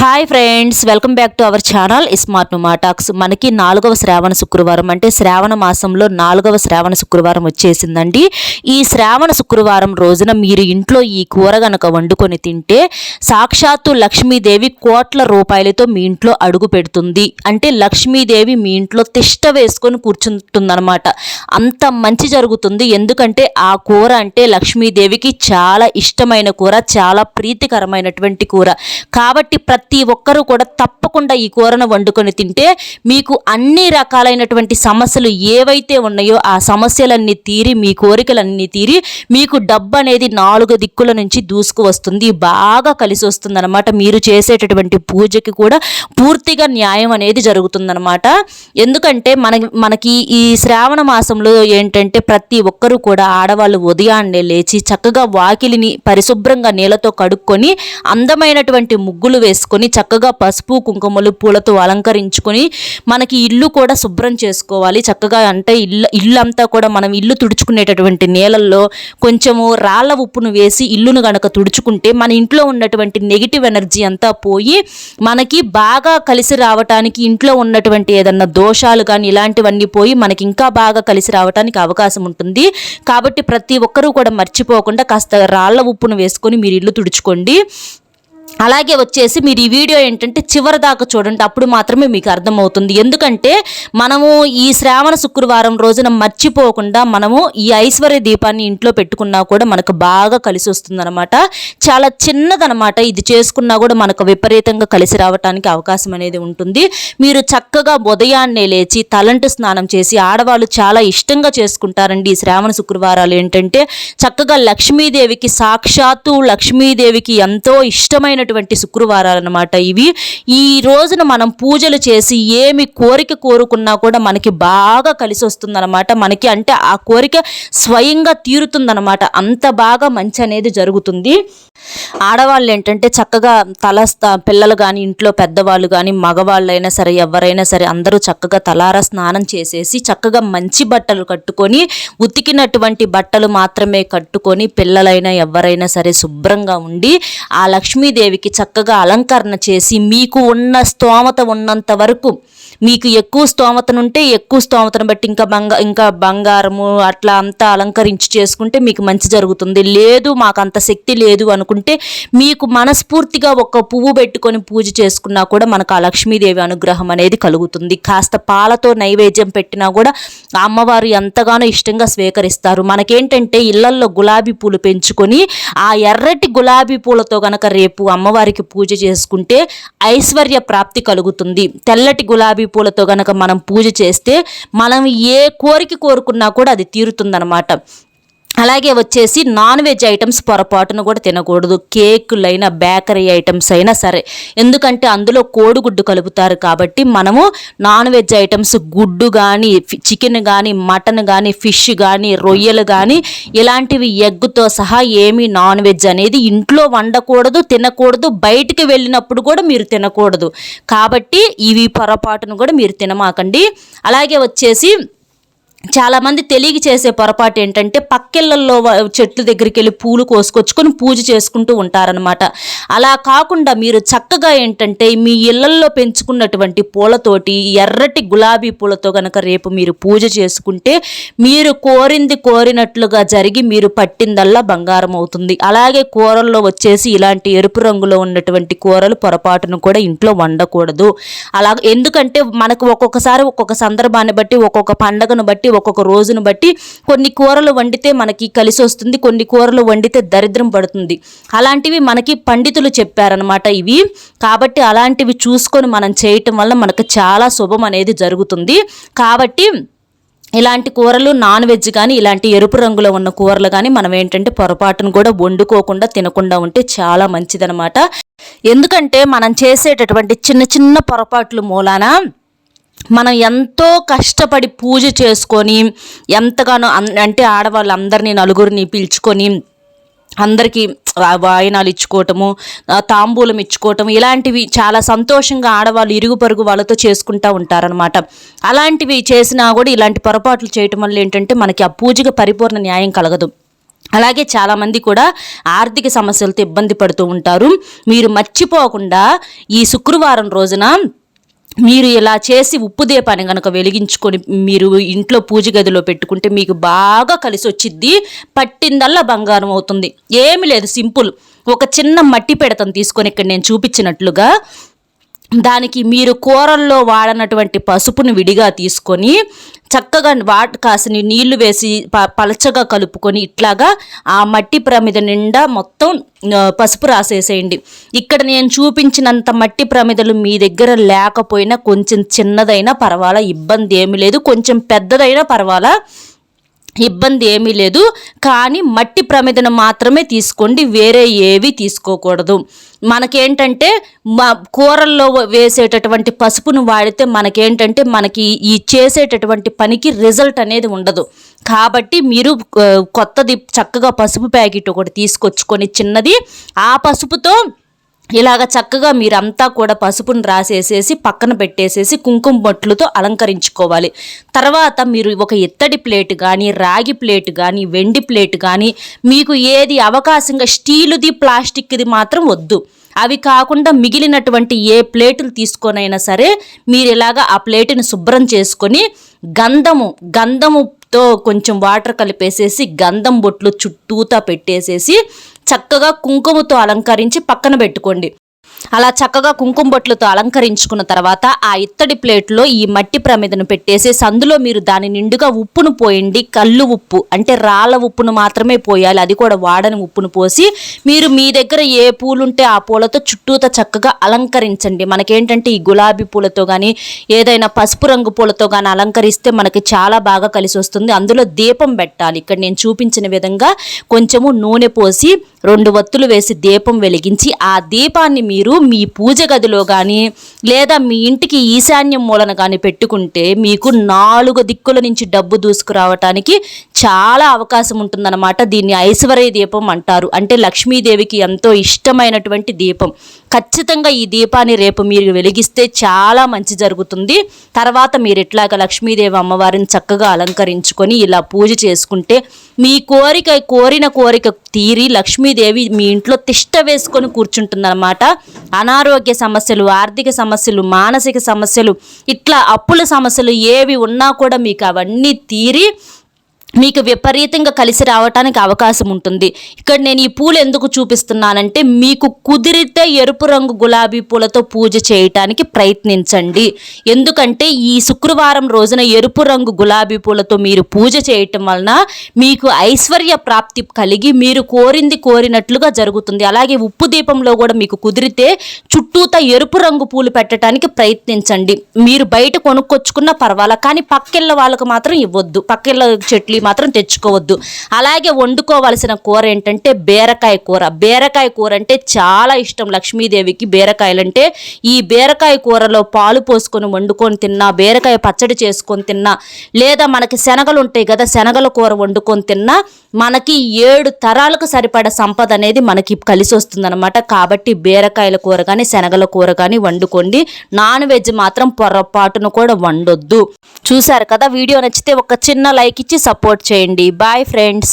Hi friends welcome back to our channel smart talks మనకి నాలుగవ శ్రావణ శుక్రవారం అంటే శ్రావణ మాసంలో నాలుగవ శ్రావణ శుక్రవారం వచ్చేసిందండి. ఈ శ్రావణ శుక్రవారం రోజున మీరు ఇంట్లో ఈ కూర గనక వండుకొని తింటే సాక్షాత్తు లక్ష్మీదేవి కోట్ల రూపాయలతో మీ ఇంట్లో అడుగు పెడుతుంది. అంటే లక్ష్మీదేవి మీ ఇంట్లో తిష్ట వేసుకొని కూర్చుంటుందన్నమాట. అంత మంచి జరుగుతుంది. ఎందుకంటే ఆ కూర అంటే లక్ష్మీదేవికి చాలా ఇష్టమైన కూర చాలా ప్రీతికరమైనటువంటి కూర. కాబట్టి ప్రతి ప్రతి ఒక్కరూ కూడా తప్పకుండా ఈ కూరను వండుకొని తింటే మీకు అన్ని రకాలైనటువంటి సమస్యలు ఏవైతే ఉన్నాయో ఆ సమస్యలన్నీ తీరి మీ కోరికలన్నీ తీరి మీకు డబ్బు అనేది నాలుగు దిక్కుల నుంచి దూసుకు వస్తుంది. బాగా కలిసి వస్తుందన్నమాట. మీరు చేసేటటువంటి పూజకి కూడా పూర్తిగా న్యాయం అనేది జరుగుతుందన్నమాట. ఎందుకంటే మన మనకి ఈ శ్రావణ మాసంలో ఏంటంటే ప్రతి ఒక్కరూ కూడా ఆడవాళ్ళు ఉదయాన్నే లేచి చక్కగా వాకిలిని పరిశుభ్రంగా నీళ్ళతో కడుక్కొని అందమైనటువంటి ముగ్గులు వేసుకొని చక్కగా పసుపు కుంకుమలు పూలతో అలంకరించుకొని మనకి ఇల్లు కూడా శుభ్రం చేసుకోవాలి. చక్కగా అంటే ఇల్లు ఇల్లు అంతా కూడా మనం ఇల్లు తుడుచుకునేటటువంటి నేలల్లో కొంచెము రాళ్ళ ఉప్పును వేసి ఇల్లును గనక తుడుచుకుంటే మన ఇంట్లో ఉన్నటువంటి నెగిటివ్ ఎనర్జీ అంతా పోయి మనకి బాగా కలిసి రావటానికి ఇంట్లో ఉన్నటువంటి ఏదన్నా దోషాలు కానీ ఇలాంటివన్నీ పోయి మనకి ఇంకా బాగా కలిసి రావటానికి అవకాశం ఉంటుంది. కాబట్టి ప్రతి ఒక్కరూ కూడా మర్చిపోకుండా కాస్త రాళ్ళ ఉప్పును వేసుకొని మీరు ఇల్లు తుడుచుకోండి. అలాగే వచ్చేసి మీరు ఈ వీడియో ఏంటంటే చివరి దాకా చూడండి అప్పుడు మాత్రమే మీకు అర్థమవుతుంది. ఎందుకంటే మనము ఈ శ్రావణ శుక్రవారం రోజున మర్చిపోకుండా మనము ఈ ఐశ్వర్య దీపాన్ని ఇంట్లో పెట్టుకున్నా కూడా మనకు బాగా కలిసి వస్తుందన్నమాట. చాలా చిన్నదనమాట ఇది చేసుకున్నా కూడా మనకు విపరీతంగా కలిసి రావడానికి అవకాశం అనేది ఉంటుంది. మీరు చక్కగా ఉదయాన్నే లేచి తలంటు స్నానం చేసి ఆడవాళ్ళు చాలా ఇష్టంగా చేసుకుంటారండి ఈ శ్రావణ శుక్రవారాలు ఏంటంటే చక్కగా లక్ష్మీదేవికి సాక్షాత్తు లక్ష్మీదేవికి ఎంతో ఇష్టమైన ఇష్టమైనటువంటి శుక్రవారాలు అనమాట ఇవి. ఈ రోజున మనం పూజలు చేసి ఏమి కోరిక కోరుకున్నా కూడా మనకి బాగా కలిసి వస్తుందన్నమాట. మనకి అంటే ఆ కోరిక స్వయంగా తీరుతుందన్నమాట. అంత బాగా మంచి అనేది జరుగుతుంది. ఆడవాళ్ళు ఏంటంటే చక్కగా తల పిల్లలు కానీ ఇంట్లో పెద్దవాళ్ళు కానీ మగవాళ్ళైనా సరే ఎవరైనా సరే అందరూ చక్కగా తలారా స్నానం చేసేసి చక్కగా మంచి బట్టలు కట్టుకొని ఉతికినటువంటి బట్టలు మాత్రమే కట్టుకొని పిల్లలైనా ఎవరైనా సరే శుభ్రంగా ఉండి ఆ లక్ష్మీదేవి లక్ష్మీదేవికి చక్కగా అలంకరణ చేసి మీకు ఉన్న స్తోమత ఉన్నంత వరకు మీకు ఎక్కువ స్తోమతనుంటే ఎక్కువ స్తోమతను బట్టి ఇంకా బంగా ఇంకా బంగారము అట్లా అంతా అలంకరించి చేసుకుంటే మీకు మంచి జరుగుతుంది. లేదు మాకు అంత శక్తి లేదు అనుకుంటే మీకు మనస్ఫూర్తిగా ఒక పువ్వు పెట్టుకొని పూజ చేసుకున్నా కూడా మనకు ఆ లక్ష్మీదేవి అనుగ్రహం అనేది కలుగుతుంది. కాస్త పాలతో నైవేద్యం పెట్టినా కూడా ఆ అమ్మవారు ఎంతగానో ఇష్టంగా స్వీకరిస్తారు. మనకేంటంటే ఇళ్ళల్లో గులాబీ పూలు పెంచుకొని ఆ ఎర్రటి గులాబీ పూలతో గనక రేపు అమ్మవారికి పూజ చేసుకుంటే ఐశ్వర్య ప్రాప్తి కలుగుతుంది. తెల్లటి గులాబీ పూలతో గనక మనం పూజ చేస్తే మనం ఏ కోరిక కోరుకున్నా కూడా అది తీరుతుందనమాట అలాగే వచ్చేసి నాన్ వెజ్ ఐటమ్స్ పొరపాటును కూడా తినకూడదు. కేకులైనా బేకరీ ఐటమ్స్ అయినా సరే. ఎందుకంటే అందులో కోడిగుడ్డు కలుపుతారు కాబట్టి మనము నాన్ వెజ్ ఐటమ్స్ గుడ్డు కానీ చికెన్ కానీ మటన్ కానీ ఫిష్ కానీ రొయ్యలు కానీ ఇలాంటివి ఎగ్గుతో సహా ఏమీ నాన్ వెజ్ అనేది ఇంట్లో వండకూడదు తినకూడదు బయటికి వెళ్ళినప్పుడు కూడా మీరు తినకూడదు. కాబట్టి ఇవి పొరపాటును కూడా మీరు తినమాకండి. అలాగే వచ్చేసి చాలామంది తెలియక చేసే పొరపాటు ఏంటంటే పక్కిళ్ళల్లో వ- చెట్ల దగ్గరికి వెళ్ళి పూలు కోసుకొచ్చుకొని పూజ చేసుకుంటూ ఉంటారనమాట అలా కాకుండా మీరు చక్కగా ఏంటంటే మీ ఇళ్ళల్లో పెంచుకున్నటువంటి పూలతోటి ఎర్రటి గులాబీ పూలతో కనుక రేపు మీరు పూజ చేసుకుంటే మీరు కోరింది కోరినట్లుగా జరిగి మీరు పట్టిందల్లా బంగారం అవుతుంది. అలాగే కూరల్లో వచ్చేసి ఇలాంటి ఎరుపు రంగులో ఉన్నటువంటి కూరలు పొరపాటును కూడా ఇంట్లో వండకూడదు. అలా ఎందుకంటే మనకు ఒక్కొక్కసారి ఒక్కొక్క సందర్భాన్ని బట్టి ఒక్కొక్క పండగను బట్టి ఒక్కొక్క రోజును బట్టి కొన్ని కూరలు వండితే మనకి కలిసి వస్తుంది కొన్ని కూరలు వండితే దరిద్రం పడుతుంది. అలాంటివి మనకి పండితులు చెప్పారనమాట ఇవి. కాబట్టి అలాంటివి చూసుకొని మనం చేయటం వల్ల మనకు చాలా శుభం అనేది జరుగుతుంది. కాబట్టి ఇలాంటి కూరలు నాన్ వెజ్ కానీ ఇలాంటి ఎరుపు రంగులో ఉన్న కూరలు కానీ మనం ఏంటంటే పొరపాటును కూడా వండుకోకుండా తినకుండా ఉంటే చాలా మంచిదనమాట ఎందుకంటే మనం చేసేటటువంటి చిన్న చిన్న పొరపాట్లు మూలాన మనం ఎంతో కష్టపడి పూజ చేసుకొని ఎంతగానో అన్- అంటే ఆడవాళ్ళందరినీ నలుగురిని పిలుచుకొని అందరికీ వాయినాలు ఇచ్చుకోవటము తాంబూలం ఇచ్చుకోవటం ఇలాంటివి చాలా సంతోషంగా ఆడవాళ్ళు ఇరుగు పరుగు వాళ్ళతో చేసుకుంటూ ఉంటారనమాట అలాంటివి చేసినా కూడా ఇలాంటి పొరపాట్లు చేయటం వల్ల ఏంటంటే మనకి ఆ పూజకి పరిపూర్ణ న్యాయం కలగదు. అలాగే చాలామంది కూడా ఆర్థిక సమస్యలతో ఇబ్బంది పడుతూ ఉంటారు. మీరు మర్చిపోకుండా ఈ శుక్రవారం రోజున మీరు ఇలా చేసి ఉప్పు దీపాన్ని కనుక వెలిగించుకొని మీరు ఇంట్లో పూజ గదిలో పెట్టుకుంటే మీకు బాగా కలిసి వచ్చిద్ది పట్టిందల్లా బంగారం అవుతుంది. ఏమి లేదు సింపుల్. ఒక చిన్న మట్టి పెడతం తీసుకొని ఇక్కడ నేను చూపించినట్లుగా దానికి మీరు కూరల్లో వాడనటువంటి పసుపును విడిగా తీసుకొని చక్కగా వాట్ కాసిని నీళ్ళు వేసి ప పలచగా కలుపుకొని ఇట్లాగా ఆ మట్టి ప్రమిద నిండా మొత్తం పసుపు రాసేసేయండి. ఇక్కడ నేను చూపించినంత మట్టి ప్రమిదలు మీ దగ్గర లేకపోయినా కొంచెం చిన్నదైనా పర్వాలా ఇబ్బంది ఏమీ లేదు. కొంచెం పెద్దదైనా పర్వాలా. ఇబ్బంది ఏమీ లేదు. కానీ మట్టి ప్రమిదను మాత్రమే తీసుకోండి. వేరే ఏవి తీసుకోకూడదు. మనకేంటంటే మా కూరల్లో వేసేటటువంటి పసుపును వాడితే మనకేంటంటే మనకి ఈ చేసేటటువంటి పనికి రిజల్ట్ అనేది ఉండదు. కాబట్టి మీరు కొత్తది చక్కగా పసుపు ప్యాకెట్ ఒకటి తీసుకొచ్చుకొని చిన్నది ఆ పసుపుతో ఇలాగ చక్కగా మీరంతా కూడా పసుపును రాసేసేసి పక్కన పెట్టేసేసి కుంకుమ బొట్లతో అలంకరించుకోవాలి. తర్వాత మీరు ఒక ఇత్తడి ప్లేట్ కానీ రాగి ప్లేట్ కానీ వెండి ప్లేట్ కానీ మీకు ఏది అవకాశంగా స్టీలుది ప్లాస్టిక్ది మాత్రం వద్దు. అవి కాకుండా మిగిలినటువంటి ఏ ప్లేటులు తీసుకొనైనా సరే మీరు ఇలాగ ఆ ప్లేటుని శుభ్రం చేసుకొని గంధము గంధముతో కొంచెం వాటర్ కలిపేసేసి గంధం బొట్లు చుట్టూతా పెట్టేసేసి చక్కగా కుంకుమతో అలంకరించి పక్కన పెట్టుకోండి. అలా చక్కగా కుంకుమ బొట్లతో అలంకరించుకున్న తర్వాత ఆ ఇత్తడి ప్లేట్లో ఈ మట్టి ప్రమిదను పెట్టేసి అందులో మీరు దాని నిండుగా ఉప్పును పోయండి. కళ్ళు ఉప్పు అంటే రాళ్ళ ఉప్పును మాత్రమే పోయాలి. అది కూడా వాడని ఉప్పును పోసి మీరు మీ దగ్గర ఏ పూలుంటే ఆ పూలతో చుట్టూత చక్కగా అలంకరించండి. మనకేంటంటే ఈ గులాబీ పూలతో కానీ ఏదైనా పసుపు రంగు పూలతో కానీ అలంకరిస్తే మనకి చాలా బాగా కలిసి వస్తుంది. అందులో దీపం పెట్టాలి. ఇక్కడ నేను చూపించిన విధంగా కొంచెము నూనె పోసి రెండు వత్తులు వేసి దీపం వెలిగించి ఆ దీపాన్ని మీరు మీ పూజ గదిలో కానీ లేదా మీ ఇంటికి ఈశాన్యం మూలన కానీ పెట్టుకుంటే మీకు నాలుగు దిక్కుల నుంచి డబ్బు దూసుకురావటానికి చాలా అవకాశం ఉంటుందన్నమాట. దీన్ని ఐశ్వర్య దీపం అంటారు. అంటే లక్ష్మీదేవికి ఎంతో ఇష్టమైనటువంటి దీపం. ఖచ్చితంగా ఈ దీపాన్ని రేపు మీరు వెలిగిస్తే చాలా మంచి జరుగుతుంది. తర్వాత మీరు ఇట్లాగ లక్ష్మీదేవి అమ్మవారిని చక్కగా అలంకరించుకొని ఇలా పూజ చేసుకుంటే మీ కోరిక కోరిన కోరిక తీరి లక్ష్మీదేవి మీ ఇంట్లో తిష్ట వేసుకొని కూర్చుంటుందన్నమాట. అనారోగ్య సమస్యలు ఆర్థిక సమస్యలు మానసిక సమస్యలు ఇట్లా అప్పుల సమస్యలు ఏవి ఉన్నా కూడా మీకు అవన్నీ తీరి మీకు విపరీతంగా కలిసి రావటానికి అవకాశం ఉంటుంది. ఇక్కడ నేను ఈ పూలు ఎందుకు చూపిస్తున్నానంటే మీకు కుదిరితే ఎరుపు రంగు గులాబీ పూలతో పూజ చేయటానికి ప్రయత్నించండి. ఎందుకంటే ఈ శుక్రవారం రోజున ఎరుపు రంగు గులాబీ పూలతో మీరు పూజ చేయటం వలన మీకు ఐశ్వర్య ప్రాప్తి కలిగి మీరు కోరింది కోరినట్లుగా జరుగుతుంది. అలాగే ఉప్పు దీపంలో కూడా మీకు కుదిరితే చుట్టూత ఎరుపు రంగు పూలు పెట్టడానికి ప్రయత్నించండి. మీరు బయట కొనుక్కొచ్చుకున్న పర్వాలా కానీ పక్కిళ్ళ వాళ్ళకు మాత్రం ఇవ్వద్దు. పక్కిళ్ళ చెట్లు మాత్రం తెచ్చుకోవద్దు. అలాగే వండుకోవాల్సిన కూర ఏంటంటే బీరకాయ కూర. బీరకాయ కూర అంటే చాలా ఇష్టం లక్ష్మీదేవికి బీరకాయలంటే. ఈ బీరకాయ కూరలో పాలు పోసుకొని వండుకొని తిన్నా బీరకాయ పచ్చడి చేసుకొని తిన్నా లేదా మనకి శనగలు ఉంటాయి కదా శనగల కూర వండుకొని తిన్నా మనకి ఏడు తరాలకు సరిపడ సంపద అనేది మనకి కలిసి వస్తుందన్నమాట. కాబట్టి బీరకాయల కూర కానీ శనగల కూర కానీ వండుకోండి. నాన్ వెజ్ మాత్రం పొరపాటును కూడా వండొద్దు. చూసారు కదా వీడియో నచ్చితే ఒక చిన్న లైక్ ఇచ్చి సపోర్ట్ చేయండి. Bye friends